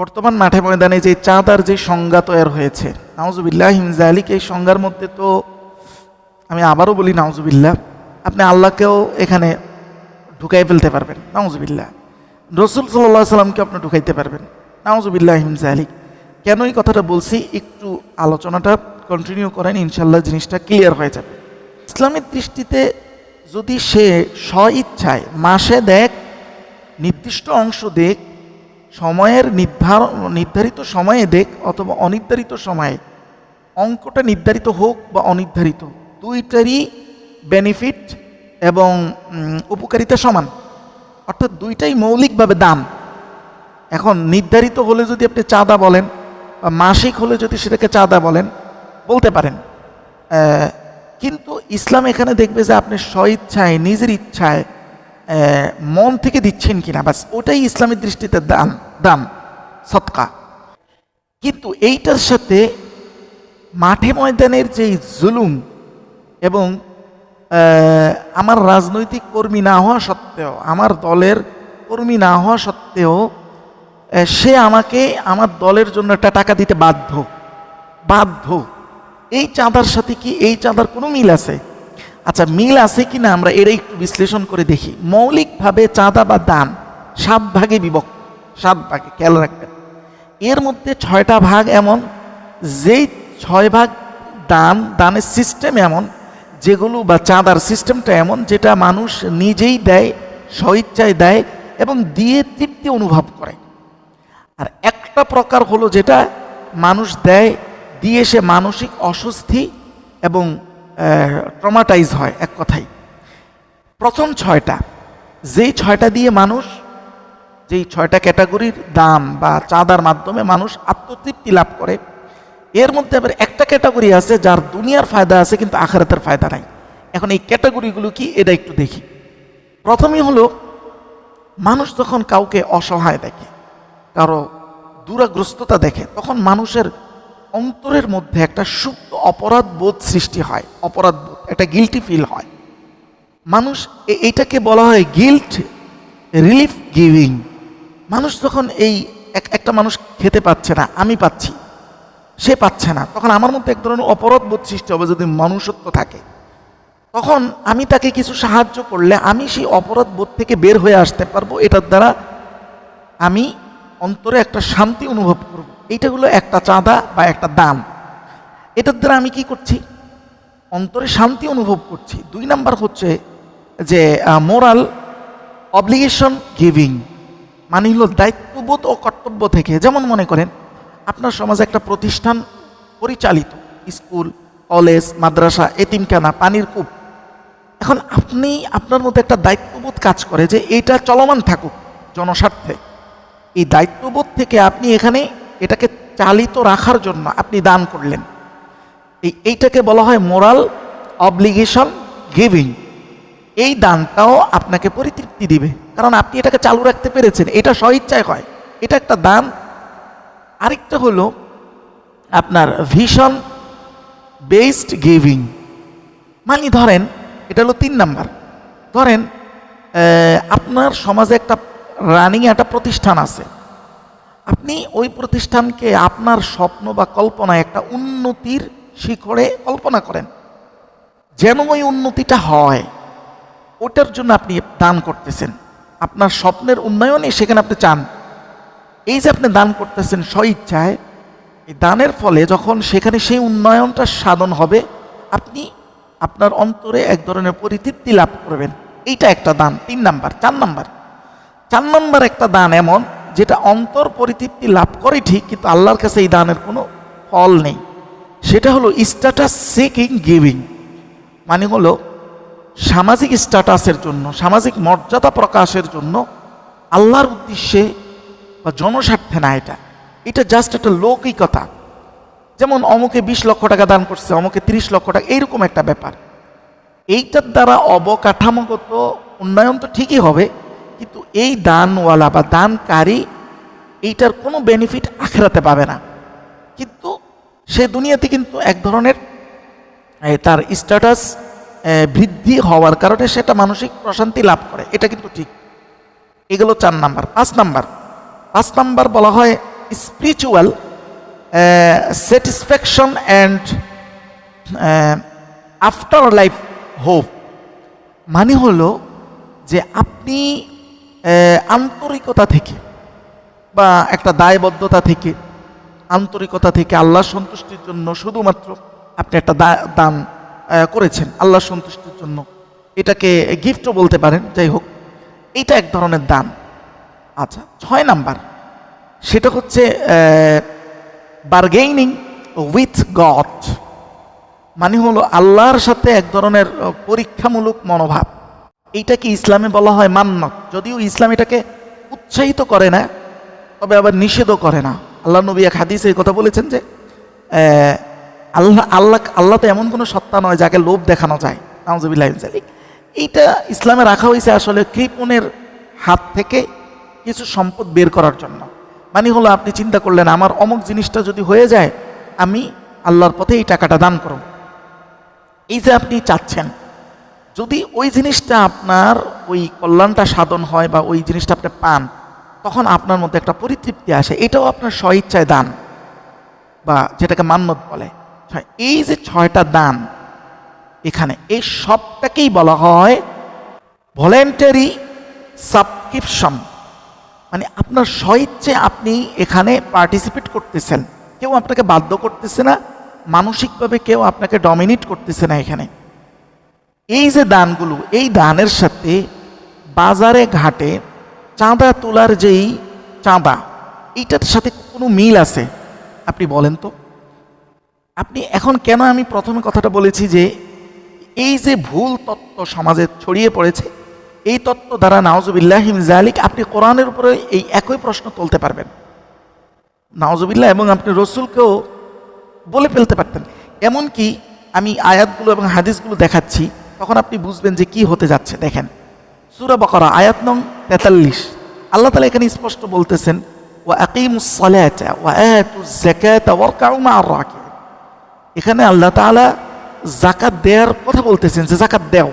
বর্তমান মাঠে ময়দানে যে চাঁদার যে সংজ্ঞা তৈরি হয়েছে, নাউজুবিল্লাহ হিমজালিক এই সংজ্ঞার মধ্যে তো আমি আবারও বলি, নাউজুবিল্লাহ, আপনি আল্লাহকেও এখানে ঢুকাই ফেলতে পারবেন, নাউজুবিল্লাহ। রসুল সাল্লাহ সাল্লামকে আপনি ঢুকাইতে পারবেন, নাউজুবিল্লাহ হিমজালিক কেন এই কথাটা বলছি? একটু আলোচনাটা কন্টিনিউ করেন ইনশাল্লাহ জিনিসটা ক্লিয়ার হয়ে যাবে। ইসলামের দৃষ্টিতে যদি সে স্ব ইচ্ছায় মাসে দেখ, নির্দিষ্ট অংশ দেখ সময়ের নির্ধারণ নির্ধারিত সময়ে দেখ অথবা অনির্ধারিত সময়ে। অঙ্কটা নির্ধারিত হোক বা অনির্ধারিত। দুইটারই বেনিফিট এবং উপকারিতা সমান। অর্থাৎ দুইটাই মৌলিকভাবে দাম। এখন নির্ধারিত হলে যদি আপনি চাঁদা বলেন বা মাসিক হলে যদি সেটাকে চাঁদা বলেন, বলতে পারেন। কিন্তু ইসলাম এখানে দেখবে যে আপনি স্ব ইচ্ছায়, নিজের ইচ্ছায় মন থেকে দিচ্ছেন কিনা, বাস ওটাই ইসলামের দৃষ্টিতে দাম দাম, সৎকা। কিন্তু এইটার সাথে মাঠে ময়দানের যেই জুলুম এবং আমার রাজনৈতিক কর্মী না হওয়া সত্ত্বেও, আমার দলের কর্মী না হওয়া সত্ত্বেও সে আমাকে আমার দলের জন্য একটা টাকা দিতে বাধ্য বাধ্য। এই চাঁদার সাথে কি, এই চাঁদার কোনো মিল আছে? আচ্ছা মিল আছে কি না আমরা এটাই একটু বিশ্লেষণ করে দেখি। মৌলিকভাবে চাঁদা বা দান সাত ভাগে বিভক্ত সাত ভাগে খেয়াল রাখবেন। এর মধ্যে ছয়টা ভাগ এমন, যেই ছয় ভাগ দান, দানের সিস্টেম এমন, যেগুলো বা চাঁদার সিস্টেমটা এমন, যেটা মানুষ নিজেই দেয়, স্বইচ্ছায় দেয় এবং দিয়ে তৃপ্তি অনুভব করে। আর একটা প্রকার হলো যেটা, মানুষ দেয়, দিয়ে সে মানসিক অস্বস্তি এবং ট্রমাটাইজ হয় এক কথাই প্রথম ছয়টা, যেই ছয়টা দিয়ে মানুষ, যেই ছয়টা ক্যাটাগরির দাম বা চাঁদার মাধ্যমে মানুষ আত্মতৃপ্তি লাভ করে, এর মধ্যে আবার একটা ক্যাটাগরি আছে যার দুনিয়ার ফায়দা আছে কিন্তু আখারাতের ফায়দা নাই। এখন এই ক্যাটাগরিগুলো কি, এটা একটু দেখি। প্রথমেই হলো, মানুষ যখন কাউকে অসহায় দেখে, কারও দুরাগ্রস্ততা দেখে, তখন মানুষের অন্তরের মধ্যে একটা সুপ্ত অপরাধ বোধ সৃষ্টি হয়, অপরাধ বোধ একটা গিল্টি ফিল হয়। মানুষ এইটাকে বলা হয় গিল্ট রিলিফ গিভিং মানুষ যখন এই এক- একটা মানুষ খেতে পাচ্ছে না, আমি পাচ্ছি, সে পাচ্ছে না, তখন আমার মধ্যে এক ধরনের অপরাধ বোধ সৃষ্টি হবে যদি মনুষ্যত্ব থাকে। তখন আমি তাকে কিছু সাহায্য করলে আমি সেই অপরাধ বোধ থেকে বের হয়ে আসতে পারব, এটার দ্বারা আমি অন্তরে একটা শান্তি অনুভব করব। এইটা হলো একটা চাঁদা বা একটা দান এটার দ্বারা আমি কি করছি? অন্তরে শান্তি অনুভব করছি। দুই নাম্বার হচ্ছে যে মোরাল অবলিগেশন গিভিং মানে হলো দায়িত্ববোধ ও কর্তব্য থেকে। যেমন মনে করেন, আপনার সমাজে একটা প্রতিষ্ঠান পরিচালিত, স্কুল, কলেজ, মাদ্রাসা, এতিমখানা, পানির কূপ। এখন আপনি আপনার মধ্যে একটা দায়িত্ববোধ কাজ করে যে, এটা চলমান থাকুক জনস্বার্থে। এই দায়িত্ববোধ থেকে আপনি এখানে এটাকে চালিত রাখার জন্য আপনি দান করলেন। এই এইটাকে বলা হয় মোরাল অবলিগেশন গিভিং এই দানটাও আপনাকে পরিতৃপ্তি দিবে। কারণ আপনি এটাকে চালু রাখতে পেরেছেন, এটা স্বইচ্ছায় হয়। এটা একটা দান। আরেকটা হলো আপনার ভিশন বেসড গিভিং মানে ধরেন, এটা হলো তিন নাম্বার। ধরেন আপনার সমাজে একটা রানিং একটা প্রতিষ্ঠান আছে। আপনি ওই প্রতিষ্ঠানকে আপনার স্বপ্ন বা কল্পনায় একটা উন্নতির শিখরে কল্পনা করেন। যেন ওই উন্নতিটা হয়, ওটার জন্য আপনি দান করতেছেন। আপনার স্বপ্নের উন্নয়নে সেখানে আপনি চান। এই যে আপনি দান করতেছেন স্বইচ্ছায়, এই দানের ফলে যখন সেখানে সেই উন্নয়নটা সাধন হবে, আপনি আপনার অন্তরে এক ধরনের পরিতৃপ্তি লাভ করবেন। এইটা একটা দান। তিন নাম্বার, চার নাম্বার। চার নাম্বার একটা দান এমন, যেটা অন্তর পরিতৃপ্তি লাভ করে ঠিক, কিন্তু আল্লাহর কাছে এই দানের কোনো ফল নেই। সেটা হলো স্ট্যাটাস সিকিং গিভিং মানে হলো সামাজিক স্ট্যাটাসের জন্য, সামাজিক মর্যাদা প্রকাশের জন্য আল্লাহর উদ্দেশ্যে বা জনস্বার্থে না এটা। এটা জাস্ট একটা লৌকিকতা। যেমন অমুকে বিশ লক্ষ টাকা দান করছে, অমুকে তিরিশ লক্ষ টাকা, এইরকম একটা ব্যাপার। এইটার দ্বারা অবকাঠামোগত উন্নয়ন তো ঠিকই হবে, কিন্তু এই দানওয়ালা বা দানকারী এইটার কোনো বেনিফিট আখেরাতে পাবে না। সে দুনিয়াতে কিন্তু এক ধরনের তার স্ট্যাটাস বৃদ্ধি হওয়ার কারণে সেটা মানসিক প্রশান্তি লাভ করে। এটা কিন্তু ঠিক। এগুলো চার নাম্বার। পাঁচ নাম্বার। পাঁচ নাম্বার বলা হয় spiritual satisfaction and after life hope মানে হলো যে আপনি আন্তরিকতা থেকে বা একটা দায়বদ্ধতা থেকে আন্তরিকতা থেকে আল্লাহর সন্তুষ্টির জন্য শুধুমাত্র আপনি একটা দান করেছেন, আল্লাহর সন্তুষ্টির জন্য। এটাকে গিফটও বলতে পারেন, যাই হোক। এটা এক ধরনের দান। আচ্ছা ছয় নাম্বার। সেটা হচ্ছে বার্গেইনিং উইথ গড মানে হলো আল্লাহর সাথে এক ধরনের পরীক্ষামূলক মনোভাব। এইটা কি ইসলামে বলা হয় মান্নত। যদিও ইসলাম এটাকে উৎসাহিত করে না, তবে আবার নিষেধও করে না। আল্লাহ নবী এক হাদিসে এই কথা বলেছেন যে আল্লাহ আল্লাহ আল্লাহ তো এমন কোনো সত্তা নয় যাকে লোভ দেখানো যায়। নাউজুবিল্লাহ জালিক এইটা ইসলামে রাখা হয়েছে আসলে কৃপণের হাত থেকে কিছু সম্পদ বের করার জন্য। মানে হলো আপনি চিন্তা করলেন, আমার অমুক জিনিসটা যদি হয়ে যায়, আমি আল্লাহর পথে এই টাকাটা দান করব। এই যে আপনি চাচ্ছেন, যদি ওই জিনিসটা আপনার ওই কল্যাণটা সাধন হয় বা ওই জিনিসটা আপনি পান তখন আপনার মধ্যে একটা পরিতৃপ্তি আসে। এটাও আপনার স্বইচ্ছায় দান বা যেটাকে মান্যত বলে। এই যে ছয়টা দান এখানে, এই সবটাকেই বলা হয় ভলেন্টারি সাবস্ক্রিপশন মানে আপনার স্বইচ্ছে আপনি এখানে পার্টিসিপেট করতেছেন। কেউ আপনাকে বাধ্য করতেছে না, মানসিকভাবে কেউ আপনাকে ডমিনেট করতেছে না এখানে। এই যে দানগুলো, এই দানের সাথে বাজারে ঘাটে চাঁদা তোলার যেই চাঁদা, এইটার সাথে কোনো মিল আছে? আপনি বলেন তো। আপনি এখন কেন আমি প্রথমে কথাটা বলেছি যে, এই যে ভুল তত্ত্ব সমাজে ছড়িয়ে পড়েছে, এই তত্ত্ব দ্বারা নাওজুবিল্লাহিম জালিক আপনি কোরআনের উপরে এই একই প্রশ্ন তুলতে পারবেন। নাওজুবিল্লাহ এবং আপনি রসুলকেও বলে ফেলতে পারতেন। এমনকি আমি আয়াতগুলো এবং হাদিসগুলো দেখাচ্ছি, তখন আপনি বুঝবেন যে কি হতে যাচ্ছে। দেখেন সুরা বকরা, আয়াত নং তেতাল্লিশ। আল্লাহ তালা এখানে স্পষ্ট বলতেছেন রাকিব এখানে আল্লাহ তাআলা জাকাত দেওয়ার কথা বলতেছেন, যে জাকাত দেও।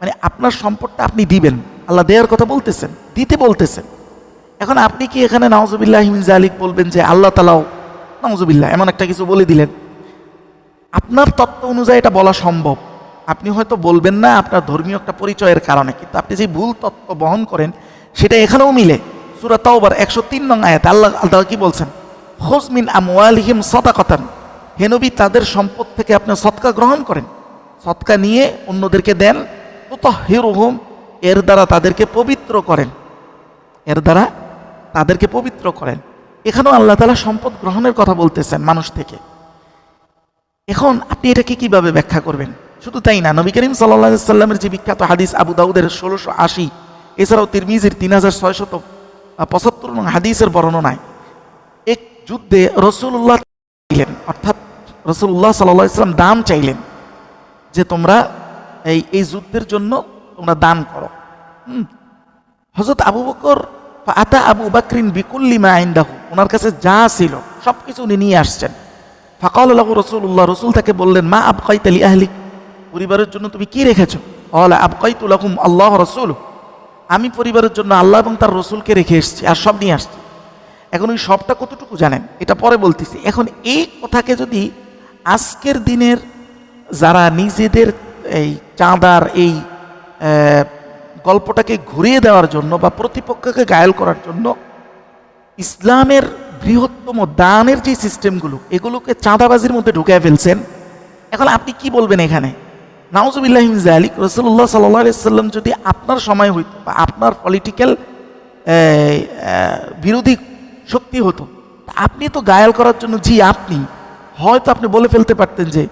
মানে আপনার সম্পদটা আপনি দিবেন, আল্লাহ দেওয়ার কথা বলতেছেন, দিতে বলতেছেন। এখন আপনি কি এখানে নওয়াজবিল্লাহ জালিক বলবেন যে আল্লাহ তালাও নওয়াজবিল্লাহ এমন একটা কিছু বলে দিলেন? আপনার তত্ত্ব অনুযায়ী এটা বলা সম্ভব। আপনি হয়তো বলবেন না, আপনার ধর্মীয় একটা পরিচয়ের কারণে, কিন্তু আপনি যে ভুল তত্ত্ব বহন করেন, সেটা এখানেও মিলে। সুরা তাওবার একশো তিন নং আয়াত, আল্লাহ আল্লাহ কি বলছেন? হোসমিন আমওয়ালিহিম সদাকতান। হেনবি তাদের সম্পদ থেকে আপনি সৎকা গ্রহণ করেন। সৎকা নিয়ে অন্যদেরকে দেন। হিরুহুম এর দ্বারা তাদেরকে পবিত্র করেন। এর দ্বারা তাদেরকে পবিত্র করেন। এখানেও আল্লাহ তালা সম্পদ গ্রহণের কথা বলতেছেন মানুষ থেকে। এখন আপনি এটাকে কীভাবে ব্যাখ্যা করবেন? শুধু তাই না, নবী করিম সাল্লা সাল্লামের যে বিখ্যাত হাদিস আবু দাউদের ষোলোশো আশি, এছাড়াও তিরমিজির তিন হাজার ছয়শত পঁচাত্তর নং হাদিসের বর্ণনায় এক যুদ্ধে রসুল্লাহ চাইলেন, অর্থাৎ রসুল্লাহ সাল্লাহ ইসলাম দান চাইলেন যে তোমরা এই এই যুদ্ধের জন্য তোমরা দান করো। হজরত আবু বকর আতা আবু বাকরিন বিকুল্লিমা আইন্দাহু ওনার কাছে যা ছিল সব কিছু উনি নিয়ে আসছেন। ফাকাল রসুল্লাহ রসুল তাকে বললেন, মা আবকাই তালি আহলিক? পরিবারের জন্য তুমি কি রেখেছো? অলা আবকাই তুলাকুম আল্লাহ রসুল। আমি পরিবারের জন্য আল্লাহ এবং তার রসুলকে রেখে এসেছি আর সব নিয়ে আসছি। এখন ওই সবটা কতটুকু জানেন? এটা পরে বলতেছি। এখন এই কথাকে যদি আজকের দিনের যারা নিজেদের এই চাঁদার এই গল্পটাকে ঘুরিয়ে দেওয়ার জন্য বা প্রতিপক্ষকে গায়েল করার জন্য ইসলামের বৃহত্তম দানের যে সিস্টেমগুলো, এগুলোকে চাঁদাবাজির মধ্যে ঢুকায় ফেলছেন। এখন আপনি কি বলবেন এখানে? নাউজুবিল্লাহিম জালিক রসুল্লাহ সাল্লাম যদি আপনার সময় হইত বা আপনার পলিটিক্যাল বিরোধী শক্তি হতো আপনি তো গায়াল করার জন্য জি আপনি, হয়তো আপনি বলে ফেলতে পারতেন যে,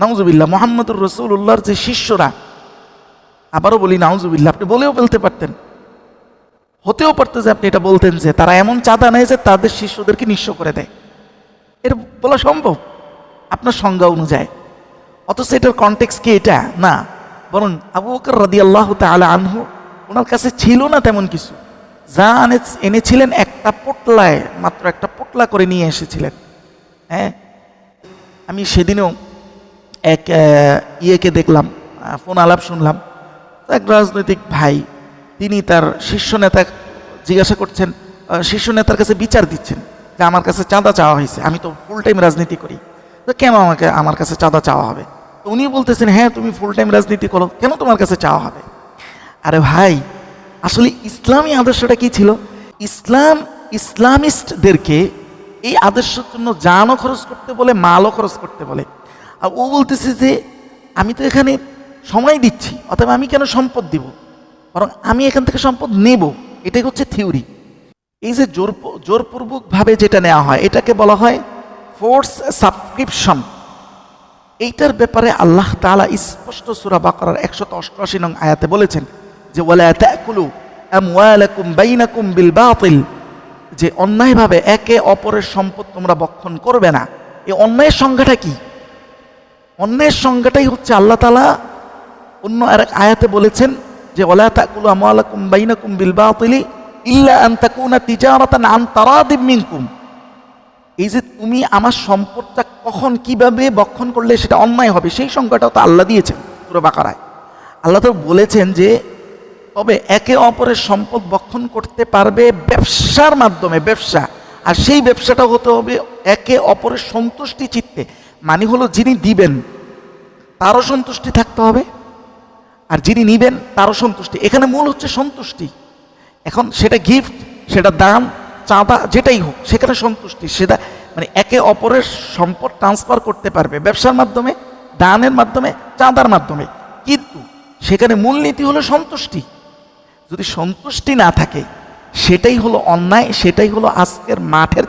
নাউজুবিল্লাহ, মোহাম্মদুর রসুল্লাহর যে শিষ্যরা, আবারও বলি নাউজুবিল্লাহ, আপনি বলেও ফেলতে পারতেন। হতেও পারতো যে আপনি এটা বলতেন যে, তারা এমন চাঁদা নেয় যে তাদের শিষ্যদেরকে নিঃস্ব করে দেয়। এর বলা সম্ভব। আপনার সংজ্ঞা অনুযায়ী। অথচ এটার কন্টেক্স কি এটা? না। বরং আবু বকর রাদি আল্লাহ তালা আনহু ওনার কাছে ছিল না তেমন কিছু। যা আনে এনেছিলেন একটা পোটলায়, মাত্র একটা পোটলা করে নিয়ে এসেছিলেন। হ্যাঁ? আমি সেদিনও এক ইয়েকে দেখলাম ফোন আলাপ শুনলাম। এক রাজনৈতিক ভাই, তিনি তার শীর্ষ নেতা জিজ্ঞাসা করছেন শীর্ষ নেতার কাছে বিচার দিচ্ছেন যে আমার কাছে চাঁদা চাওয়া হয়েছে। আমি তো ফুল টাইম রাজনীতি করি। তো কেন আমাকে আমার কাছে চাঁদা চাওয়া হবে? উনি বলতেছেন হ্যাঁ তুমি ফুল টাইম রাজনীতি করো, কেন তোমার কাছে চাওয়া হবে? আরে ভাই, আসলে ইসলামী আদর্শটা কি ছিল? ইসলাম, ইসলামিস্টদেরকে এই আদর্শের জন্য জানও খরচ করতে বলে, মালও খরচ করতে বলে। আর ও বলতেছে যে, আমি তো এখানে সময় দিচ্ছি, অথবা আমি কেন সম্পদ দিব? বরং আমি এখান থেকে সম্পদ নেব, এটাই হচ্ছে থিওরি। এই যে জোর জোরপূর্বকভাবে যেটা নেওয়া হয়, এটাকে বলা হয় ফোর্স সাবস্ক্রিপশন এইটার ব্যাপারে আল্লাহ তাআলা স্পষ্ট সূরা বাকারার একশত অষ্টআশি নং আয়াতে বলেছেন যে যে, অন্যায়ভাবে একে অপরের সম্পদ তোমরা বক্ষণ করবে না। এই অন্যায়ের সংজ্ঞাটা কি? অন্যায়ের সংজ্ঞাটাই হচ্ছে আল্লাহ তালা অন্য আরেক আয়াতে বলেছেন যে আমওয়ালাকুম বাইনাকুম বিল বাতিলি ইল্লা আন তাকুনা তিজারাতান আন তারাদিম মিনকুম। এই যে তুমি আমার সম্পদটা কখন কীভাবে বক্ষণ করলে সেটা অন্যায় হবে, সেই সংখ্যাটাও তো আল্লাহ দিয়েছেন পুরো বাকারায়। আল্লাহ তো বলেছেন যে, তবে একে অপরের সম্পদ বক্ষণ করতে পারবে ব্যবসার মাধ্যমে, ব্যবসা। আর সেই ব্যবসাটা হতে হবে একে অপরের সন্তুষ্টি চিত্তে। মানে হলো যিনি দিবেন, তারও সন্তুষ্টি থাকতে হবে। আর যিনি নিবেন, তারও সন্তুষ্টি। এখানে মূল হচ্ছে সন্তুষ্টি। এখন সেটা গিফট সেটা দাম চাঁদা যেটাই হোক, সেখানে সন্তুষ্টি, সেটা মানে একে অপরের সম্পদ ট্রান্সফার করতে পারবে। ব্যবসার মাধ্যমে, দানের মাধ্যমে, চাঁদার মাধ্যমে। কিন্তু সেখানে মূলনীতি হলো সন্তুষ্টি। যদি সন্তুষ্টি না থাকে, সেটাই হলো অন্যায়, সেটাই হলো আজকের মাঠের